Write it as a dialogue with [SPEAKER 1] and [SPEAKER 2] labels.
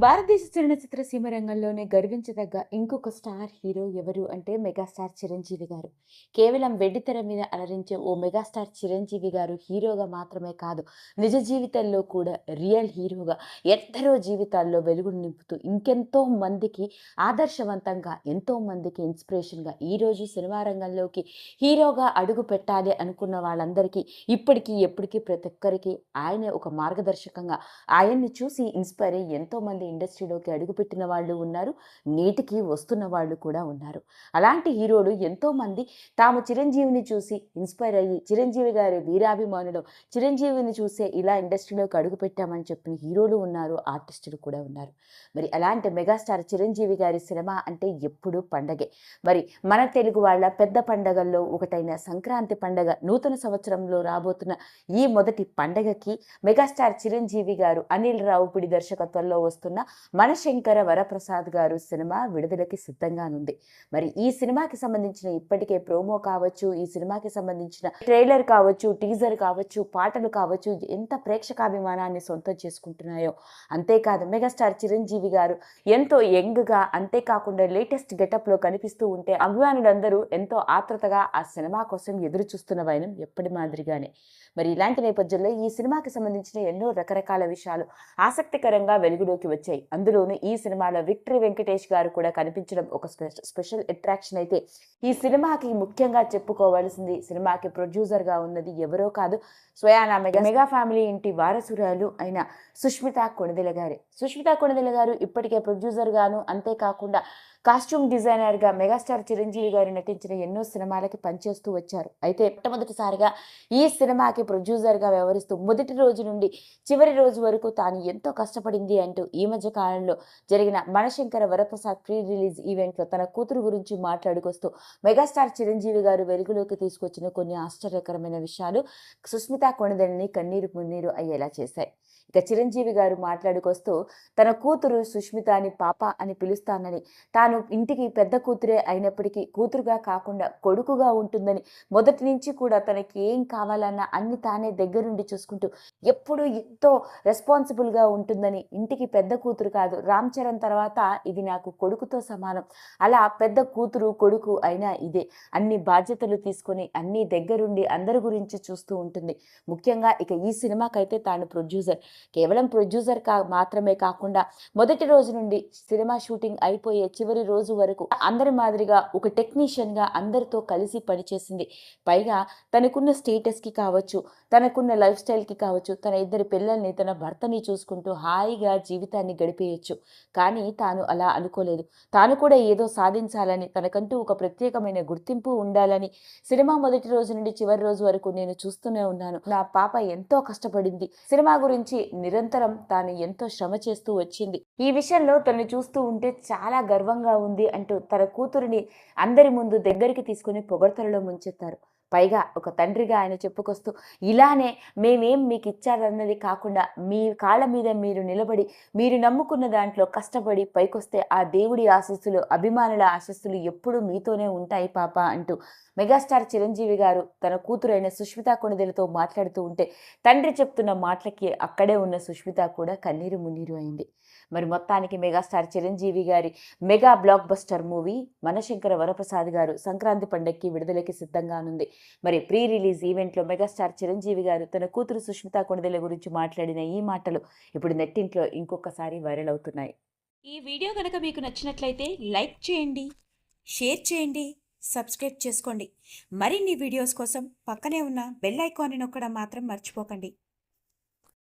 [SPEAKER 1] భారతదేశ చలనచిత్ర సీమ రంగంలోనే గర్వించదగ్గ ఇంకొక స్టార్ హీరో ఎవరు అంటే మెగాస్టార్ చిరంజీవి గారు. కేవలం వెండితెర మీద అలరించే ఓ మెగాస్టార్ చిరంజీవి గారు హీరోగా మాత్రమే కాదు నిజ జీవితంలో కూడా రియల్ హీరోగా ఎందరో జీవితాల్లో వెలుగును నింపుతూ ఇంకెంతో మందికి ఆదర్శవంతంగా ఎంతో మందికి ఇన్స్పిరేషన్గా ఈరోజు సినిమా రంగంలోకి హీరోగా అడుగు పెట్టాలి అనుకున్న వాళ్ళందరికీ ఇప్పటికీ ఎప్పటికీ ప్రతి ఒక్కరికి ఆయనే ఒక మార్గదర్శకంగా ఆయన్ని చూసి ఇన్స్పైర్ అయ్యి ఎంతోమంది ఇండస్ట్రీలోకి అడుగుపెట్టిన వాళ్ళు ఉన్నారు నేటికి వస్తున్న వాళ్ళు కూడా ఉన్నారు. అలాంటి హీరోలు ఎంతోమంది తాము చిరంజీవిని చూసి ఇన్స్పైర్ అయ్యి చిరంజీవి గారి వీరాభిమానులు చిరంజీవిని చూసే ఇలా ఇండస్ట్రీలోకి అడుగుపెట్టామని చెప్పిన హీరోలు ఉన్నారు ఆర్టిస్టులు కూడా ఉన్నారు. మరి అలాంటి మెగాస్టార్ చిరంజీవి గారి సినిమా అంటే ఎప్పుడు పండగే. మరి మన తెలుగు వాళ్ళ పెద్ద పండగల్లో ఒకటైన సంక్రాంతి పండగ నూతన సంవత్సరంలో రాబోతున్న ఈ మొదటి పండగకి మెగాస్టార్ చిరంజీవి గారు అనిల్ రావుపిడి దర్శకత్వంలో వస్తున్న మనశంకర వరప్రసాద్ గారు సినిమా విడుదలకి సిద్ధంగానుంది. మరి ఈ సినిమాకి సంబంధించిన ఇప్పటికే ప్రోమో కావచ్చు ఈ సినిమాకి సంబంధించిన ట్రైలర్ కావచ్చు టీజర్ కావచ్చు పాటలు కావచ్చు ఎంత ప్రేక్షకాభిమానాన్ని సొంతం చేసుకుంటున్నాయో. అంతేకాదు మెగాస్టార్ చిరంజీవి గారు ఎంతో యంగ్గా అంతేకాకుండా లేటెస్ట్ గెటప్లో కనిపిస్తూ ఉంటే అభిమానులందరూ ఎంతో ఆత్రుతగా ఆ సినిమా కోసం ఎదురు చూస్తున్న వైనం ఎప్పటి మాదిరిగానే. మరి ఇలాంటి నేపథ్యంలో ఈ సినిమాకి సంబంధించిన ఎన్నో రకరకాల విషయాలు ఆసక్తికరంగా వెలుగులోకి వచ్చాయి. అందులోనూ ఈ సినిమాలో విక్టరీ వెంకటేష్ గారు కూడా కనిపించడం ఒక స్పెషల్ అట్రాక్షన్ అయితే. ఈ సినిమాకి ముఖ్యంగా చెప్పుకోవాల్సింది సినిమాకి ప్రొడ్యూసర్గా ఉన్నది ఎవరో కాదు స్వయానా మెగా మెగా ఫ్యామిలీ ఇంటి వారసురాలు అయిన సుష్మిత కొణిదెల గారే. సుష్మిత కొణిదెల గారు ఇప్పటికే ప్రొడ్యూసర్గాను అంతేకాకుండా కాస్ట్యూమ్ డిజైనర్గా మెగాస్టార్ చిరంజీవి గారు నటించిన ఎన్నో సినిమాలకి పనిచేస్తూ వచ్చారు. అయితే మొట్టమొదటిసారిగా ఈ సినిమాకి ప్రొడ్యూసర్గా వ్యవహరిస్తూ మొదటి రోజు నుండి చివరి రోజు వరకు తాను ఎంతో కష్టపడింది అంటూ ఈ మధ్య కాలంలో జరిగిన మనశంకర వరప్రసాద్ ప్రీ రిలీజ్ ఈవెంట్లో తన కూతురు గురించి మాట్లాడుకొస్తూ మెగాస్టార్ చిరంజీవి గారు వెలుగులోకి తీసుకొచ్చిన కొన్ని ఆశ్చర్యకరమైన విషయాలు సుస్మిత కొణిదల్ని కన్నీరు మున్నీరు అయ్యేలా చేశాయి. ఇక చిరంజీవి గారు మాట్లాడుకొస్తూ తన కూతురు సుష్మితని పాప అని పిలుస్తానని తాను ఇంటికి పెద్ద కూతురే అయినప్పటికీ కూతురుగా కాకుండా కొడుకుగా ఉంటుందని మొదటి నుంచి కూడా తనకి ఏం కావాలన్నా అన్ని తానే దగ్గరుండి చూసుకుంటూ ఎప్పుడూ ఎంతో రెస్పాన్సిబుల్గా ఉంటుందని ఇంటికి పెద్ద కూతురు కాదు రామ్ చరణ్ తర్వాత ఇది నాకు కొడుకుతో సమానం. అలా పెద్ద కూతురు కొడుకు అయినా ఇదే. అన్ని బాధ్యతలు తీసుకొని అన్ని దగ్గరుండి అందరి గురించి చూస్తూ ఉంటుంది. ముఖ్యంగా ఇక ఈ సినిమాకైతే తాను ప్రొడ్యూసర్. కేవలం ప్రొడ్యూసర్ కా మాత్రమే కాకుండా మొదటి రోజు నుండి సినిమా షూటింగ్ అయిపోయే చివరి రోజు వరకు అందరి మాదిరిగా ఒక టెక్నీషియన్గా అందరితో కలిసి పనిచేసింది. పైగా తనకున్న స్టేటస్కి కావచ్చు తనకున్న లైఫ్ స్టైల్కి కావచ్చు తన ఇద్దరి పిల్లల్ని తన భర్తని చూసుకుంటూ హాయిగా జీవితాన్ని గడిపేయచ్చు. కానీ తాను అలా అనుకోలేదు. తాను కూడా ఏదో సాధించాలని తనకంటూ ఒక ప్రత్యేకమైన గుర్తింపు ఉండాలని సినిమా మొదటి రోజు నుండి చివరి రోజు వరకు నేను చూస్తూనే ఉన్నాను. నా పాప ఎంతో కష్టపడింది. సినిమా గురించి నిరంతరం తాను ఎంతో శ్రమ చేస్తూ వచ్చింది. ఈ విషయంలో తను చూస్తూ ఉంటే చాలా గర్వంగా ఉంది అంటూ తన కూతురిని అందరి ముందు దగ్గరికి తీసుకుని పొగడ్తలలో ముంచెత్తారు. పైగా ఒక తండ్రిగా ఆయన చెప్పుకొస్తూ ఇలానే మేమేం మీకు ఇచ్చారన్నది కాకుండా మీ కాళ్ళ మీద మీరు నిలబడి మీరు నమ్ముకున్న దాంట్లో కష్టపడి పైకొస్తే ఆ దేవుడి ఆశస్సులు అభిమానుల ఆశస్సులు ఎప్పుడూ మీతోనే ఉంటాయి పాప అంటూ మెగాస్టార్ చిరంజీవి గారు తన కూతురైన సుష్మిత కొణిదెలతో మాట్లాడుతూ ఉంటే తండ్రి చెప్తున్న మాటలకి అక్కడే ఉన్న సుష్మిత కూడా కన్నీరు మున్నీరు అయింది. మరి మొత్తానికి మెగాస్టార్ చిరంజీవి గారి mega blockbuster movie Manashankara Varaprasad Garu Sankranti పండక్కి విడుదలకి సిద్ధంగానుంది. మరి ప్రీ రిలీజ్ ఈవెంట్లో మెగాస్టార్ చిరంజీవి గారు తన కూతురు సుష్మిత కొణిదెల గురించి మాట్లాడిన ఈ మాటలు ఇప్పుడు నెట్టింట్లో ఇంకొకసారి వైరల్ అవుతున్నాయి.
[SPEAKER 2] ఈ వీడియో కనుక మీకు నచ్చినట్లయితే లైక్ చేయండి షేర్ చేయండి సబ్స్క్రైబ్ చేసుకోండి. మరిన్ని వీడియోస్ కోసం పక్కనే ఉన్న బెల్ ఐకాన్ని నొక్కడం మాత్రం మర్చిపోకండి.